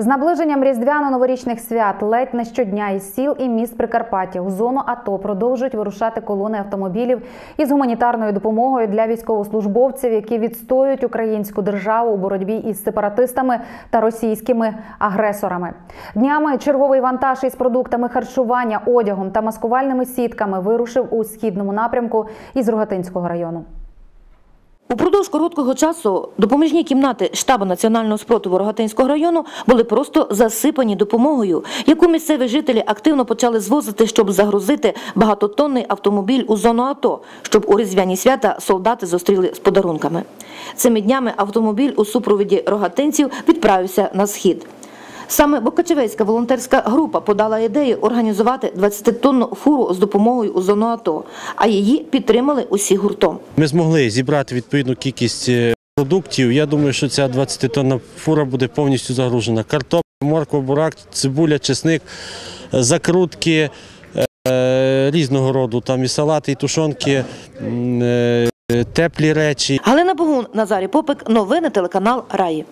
З наближенням різдвяно-новорічних свят ледь не щодня із сіл і міст Прикарпаття у зону АТО продовжують вирушати колони автомобілів із гуманітарною допомогою для військовослужбовців, які відстоюють українську державу у боротьбі із сепаратистами та російськими агресорами. Днями черговий вантаж із продуктами харчування, одягом та маскувальними сітками вирушив у східному напрямку із Рогатинського району. Упродовж короткого часу допоміжні кімнати штабу національного спротиву Рогатинського району були просто засипані допомогою, яку місцеві жителі активно почали звозити, щоб загрузити багатотонний автомобіль у зону АТО, щоб у різдвяні свята солдати зустріли з подарунками. Цими днями автомобіль у супроводі рогатинців відправився на схід. Саме Бокачевецька волонтерська група подала ідею організувати 20-тонну фуру з допомогою у зону АТО, а її підтримали усі гуртом. Ми змогли зібрати відповідну кількість е, продуктів. Я думаю, що ця 20-тонна фура буде повністю загружена. Картопля, морква, бурак, цибуля, чесник, е, закрутки е, різного роду. Там і салати, і тушонки, теплі речі. Галина Богун, Назарій Попик, новини телеканал Раї.